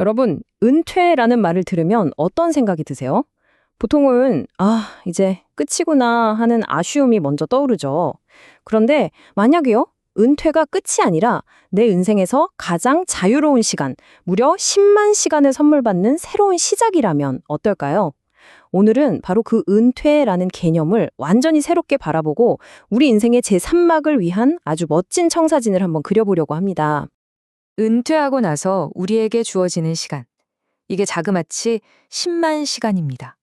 여러분, 은퇴라는 말을 들으면 어떤 생각이 드세요? 보통은, 아, 이제 끝이구나 하는 아쉬움이 먼저 떠오르죠. 그런데 만약에요? 은퇴가 끝이 아니라 내 인생에서 가장 자유로운 시간, 무려 10만 시간을 선물 받는 새로운 시작이라면 어떨까요? 오늘은 바로 그 은퇴라는 개념을 완전히 새롭게 바라보고 우리 인생의 제3막을 위한 아주 멋진 청사진을 한번 그려보려고 합니다. 은퇴하고 나서 우리에게 주어지는 시간. 이게 자그마치 10만 시간입니다.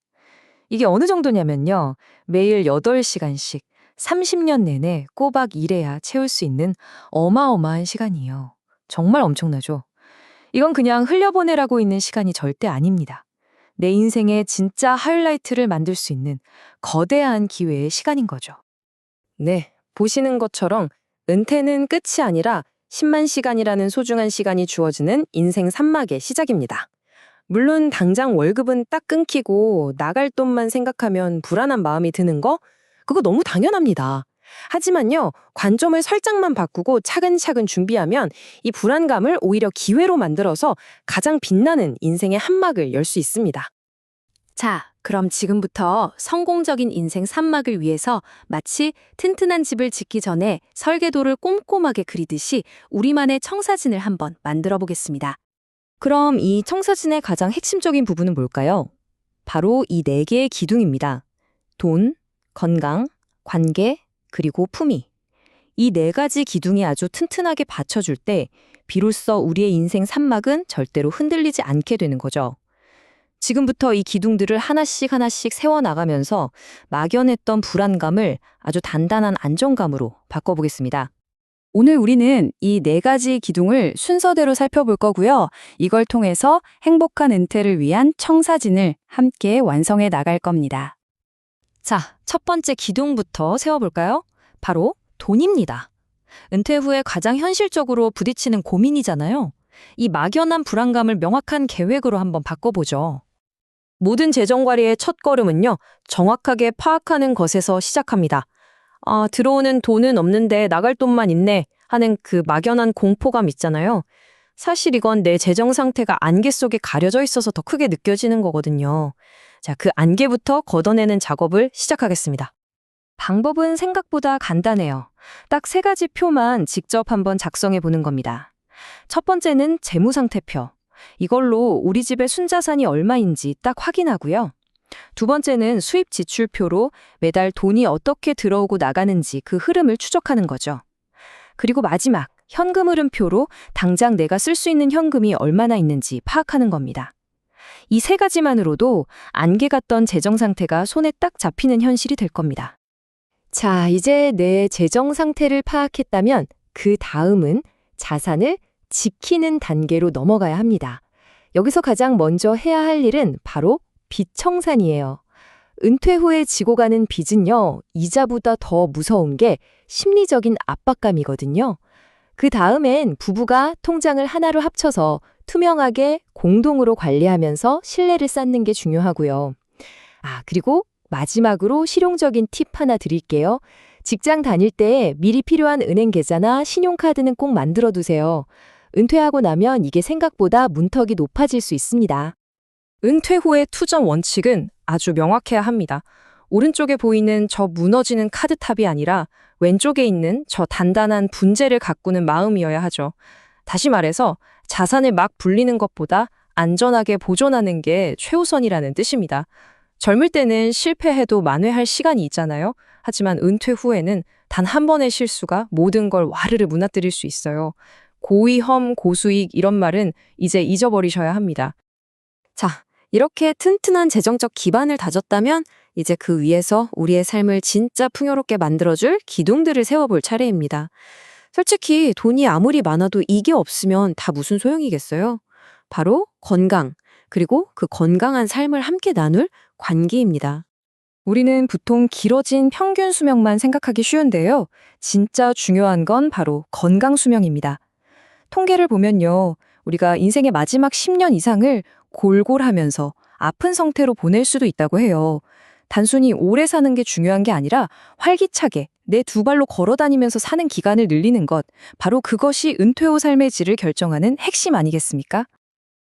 이게 어느 정도냐면요. 매일 8시간씩 30년 내내 꼬박 일해야 채울 수 있는 어마어마한 시간이에요. 정말 엄청나죠? 이건 그냥 흘려보내라고 있는 시간이 절대 아닙니다. 내 인생의 진짜 하이라이트를 만들 수 있는 거대한 기회의 시간인 거죠. 네, 보시는 것처럼 은퇴는 끝이 아니라 10만 시간이라는 소중한 시간이 주어지는 인생 3막의 시작입니다. 물론 당장 월급은 딱 끊기고 나갈 돈만 생각하면 불안한 마음이 드는 거 그거 너무 당연합니다. 하지만요, 관점을 살짝만 바꾸고 차근차근 준비하면 이 불안감을 오히려 기회로 만들어서 가장 빛나는 인생의 한막을 열 수 있습니다. 자, 그럼 지금부터 성공적인 인생 3막을 위해서 마치 튼튼한 집을 짓기 전에 설계도를 꼼꼼하게 그리듯이 우리만의 청사진을 한번 만들어 보겠습니다. 그럼 이 청사진의 가장 핵심적인 부분은 뭘까요? 바로 이 네 개의 기둥입니다. 돈, 건강, 관계, 그리고 품위. 이 네 가지 기둥이 아주 튼튼하게 받쳐줄 때 비로소 우리의 인생 3막은 절대로 흔들리지 않게 되는 거죠. 지금부터 이 기둥들을 하나씩 하나씩 세워나가면서 막연했던 불안감을 아주 단단한 안정감으로 바꿔보겠습니다. 오늘 우리는 이 네 가지 기둥을 순서대로 살펴볼 거고요. 이걸 통해서 행복한 은퇴를 위한 청사진을 함께 완성해 나갈 겁니다. 자, 첫 번째 기둥부터 세워볼까요? 바로 돈입니다. 은퇴 후에 가장 현실적으로 부딪히는 고민이잖아요. 이 막연한 불안감을 명확한 계획으로 한번 바꿔보죠. 모든 재정 관리의 첫 걸음은요, 정확하게 파악하는 것에서 시작합니다. 아, 들어오는 돈은 없는데 나갈 돈만 있네 하는 그 막연한 공포감 있잖아요. 사실 이건 내 재정 상태가 안개 속에 가려져 있어서 더 크게 느껴지는 거거든요. 자, 그 안개부터 걷어내는 작업을 시작하겠습니다. 방법은 생각보다 간단해요. 딱 세 가지 표만 직접 한번 작성해 보는 겁니다. 첫 번째는 재무상태표. 이걸로 우리 집의 순자산이 얼마인지 딱 확인하고요. 두 번째는 수입 지출표로 매달 돈이 어떻게 들어오고 나가는지 그 흐름을 추적하는 거죠. 그리고 마지막, 현금 흐름표로 당장 내가 쓸 수 있는 현금이 얼마나 있는지 파악하는 겁니다. 이 세 가지만으로도 안개 같던 재정 상태가 손에 딱 잡히는 현실이 될 겁니다. 자, 이제 내 재정 상태를 파악했다면 그 다음은 자산을 지키는 단계로 넘어가야 합니다. 여기서 가장 먼저 해야 할 일은 바로 빚 청산이에요. 은퇴 후에 지고 가는 빚은요, 이자보다 더 무서운 게 심리적인 압박감이거든요. 그 다음엔 부부가 통장을 하나로 합쳐서 투명하게 공동으로 관리하면서 신뢰를 쌓는 게 중요하고요. 아, 그리고 마지막으로 실용적인 팁 하나 드릴게요. 직장 다닐 때 미리 필요한 은행 계좌나 신용카드는 꼭 만들어 두세요. 은퇴하고 나면 이게 생각보다 문턱이 높아질 수 있습니다. 은퇴 후의 투정 원칙은 아주 명확해야 합니다. 오른쪽에 보이는 저 무너지는 카드탑이 아니라 왼쪽에 있는 저 단단한 분재를 가꾸는 마음이어야 하죠. 다시 말해서 자산을 막 불리는 것보다 안전하게 보존하는 게 최우선이라는 뜻입니다. 젊을 때는 실패해도 만회할 시간이 있잖아요. 하지만 은퇴 후에는 단 한 번의 실수가 모든 걸 와르르 무너뜨릴 수 있어요. 고위험, 고수익 이런 말은 이제 잊어버리셔야 합니다. 자, 이렇게 튼튼한 재정적 기반을 다졌다면 이제 그 위에서 우리의 삶을 진짜 풍요롭게 만들어줄 기둥들을 세워볼 차례입니다. 솔직히 돈이 아무리 많아도 이게 없으면 다 무슨 소용이겠어요? 바로 건강, 그리고 그 건강한 삶을 함께 나눌 관계입니다. 우리는 보통 길어진 평균 수명만 생각하기 쉬운데요. 진짜 중요한 건 바로 건강 수명입니다. 통계를 보면요. 우리가 인생의 마지막 10년 이상을 골골하면서 아픈 상태로 보낼 수도 있다고 해요. 단순히 오래 사는 게 중요한 게 아니라 활기차게 내 두 발로 걸어 다니면서 사는 기간을 늘리는 것, 바로 그것이 은퇴 후 삶의 질을 결정하는 핵심 아니겠습니까?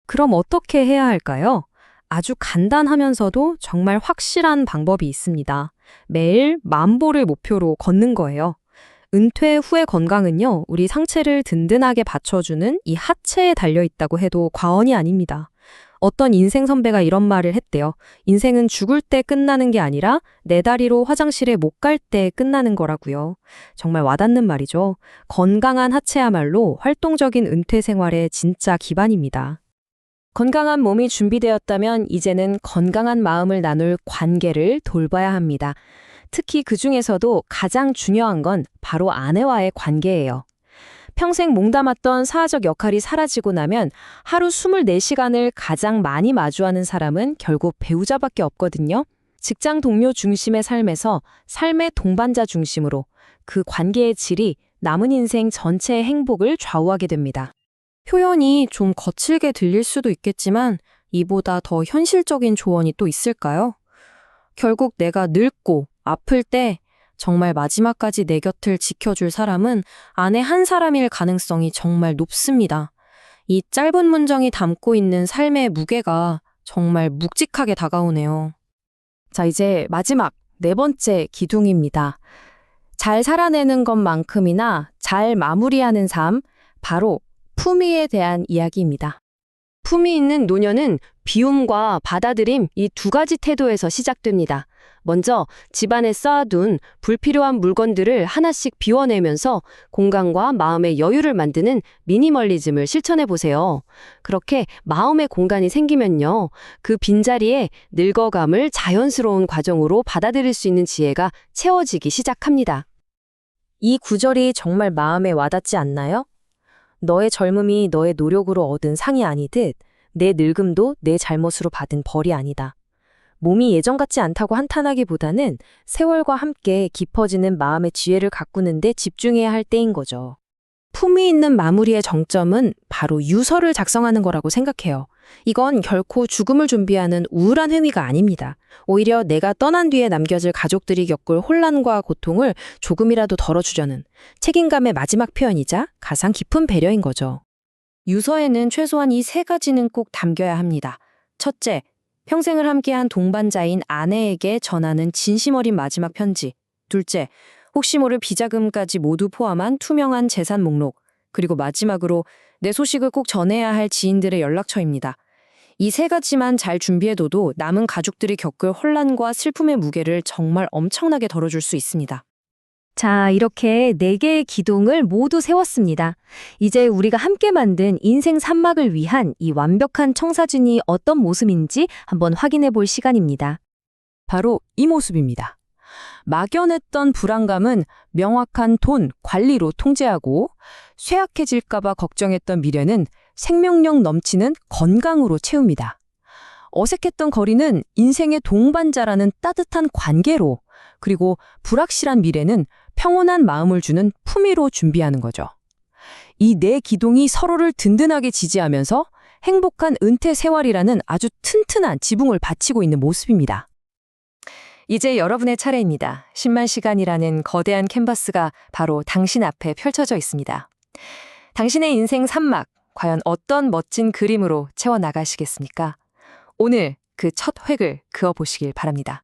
그럼 어떻게 해야 할까요? 아주 간단하면서도 정말 확실한 방법이 있습니다. 매일 만보를 목표로 걷는 거예요. 은퇴 후의 건강은요, 우리 상체를 든든하게 받쳐주는 이 하체에 달려 있다고 해도 과언이 아닙니다. 어떤 인생 선배가 이런 말을 했대요. 인생은 죽을 때 끝나는 게 아니라 내 다리로 화장실에 못 갈 때 끝나는 거라고요. 정말 와닿는 말이죠. 건강한 하체야말로 활동적인 은퇴 생활의 진짜 기반입니다. 건강한 몸이 준비되었다면 이제는 건강한 마음을 나눌 관계를 돌봐야 합니다. 특히 그 중에서도 가장 중요한 건 바로 아내와의 관계예요. 평생 몸담았던 사회적 역할이 사라지고 나면 하루 24시간을 가장 많이 마주하는 사람은 결국 배우자밖에 없거든요. 직장 동료 중심의 삶에서 삶의 동반자 중심으로 그 관계의 질이 남은 인생 전체의 행복을 좌우하게 됩니다. 표현이 좀 거칠게 들릴 수도 있겠지만 이보다 더 현실적인 조언이 또 있을까요? 결국 내가 늙고 아플 때 정말 마지막까지 내 곁을 지켜줄 사람은 아내 한 사람일 가능성이 정말 높습니다. 이 짧은 문장이 담고 있는 삶의 무게가 정말 묵직하게 다가오네요. 자, 이제 마지막 네 번째 기둥입니다. 잘 살아내는 것만큼이나 잘 마무리하는 삶, 바로 품위에 대한 이야기입니다. 품위 있는 노년은 비움과 받아들임 이 두 가지 태도에서 시작됩니다. 먼저 집안에 쌓아둔 불필요한 물건들을 하나씩 비워내면서 공간과 마음의 여유를 만드는 미니멀리즘을 실천해 보세요. 그렇게 마음의 공간이 생기면요. 그 빈자리에 늙어감을 자연스러운 과정으로 받아들일 수 있는 지혜가 채워지기 시작합니다. 이 구절이 정말 마음에 와닿지 않나요? 너의 젊음이 너의 노력으로 얻은 상이 아니듯 내 늙음도 내 잘못으로 받은 벌이 아니다. 몸이 예전 같지 않다고 한탄하기보다는 세월과 함께 깊어지는 마음의 지혜를 가꾸는데 집중해야 할 때인 거죠. 품위 있는 마무리의 정점은 바로 유서를 작성하는 거라고 생각해요. 이건 결코 죽음을 준비하는 우울한 행위가 아닙니다. 오히려 내가 떠난 뒤에 남겨질 가족들이 겪을 혼란과 고통을 조금이라도 덜어주려는 책임감의 마지막 표현이자 가장 깊은 배려인 거죠. 유서에는 최소한 이 세 가지는 꼭 담겨야 합니다. 첫째, 평생을 함께한 동반자인 아내에게 전하는 진심 어린 마지막 편지. 둘째, 혹시 모를 비자금까지 모두 포함한 투명한 재산 목록. 그리고 마지막으로 내 소식을 꼭 전해야 할 지인들의 연락처입니다. 이 세 가지만 잘 준비해둬도 남은 가족들이 겪을 혼란과 슬픔의 무게를 정말 엄청나게 덜어줄 수 있습니다. 자, 이렇게 네 개의 기둥을 모두 세웠습니다. 이제 우리가 함께 만든 인생 산막을 위한 이 완벽한 청사진이 어떤 모습인지 한번 확인해 볼 시간입니다. 바로 이 모습입니다. 막연했던 불안감은 명확한 돈, 관리로 통제하고 쇠약해질까봐 걱정했던 미래는 생명력 넘치는 건강으로 채웁니다. 어색했던 거리는 인생의 동반자라는 따뜻한 관계로, 그리고 불확실한 미래는 평온한 마음을 주는 품위로 준비하는 거죠. 이 네 기둥이 서로를 든든하게 지지하면서 행복한 은퇴 생활이라는 아주 튼튼한 지붕을 바치고 있는 모습입니다. 이제 여러분의 차례입니다. 10만 시간이라는 거대한 캔버스가 바로 당신 앞에 펼쳐져 있습니다. 당신의 인생 산막, 과연 어떤 멋진 그림으로 채워나가시겠습니까? 오늘 그 첫 획을 그어보시길 바랍니다.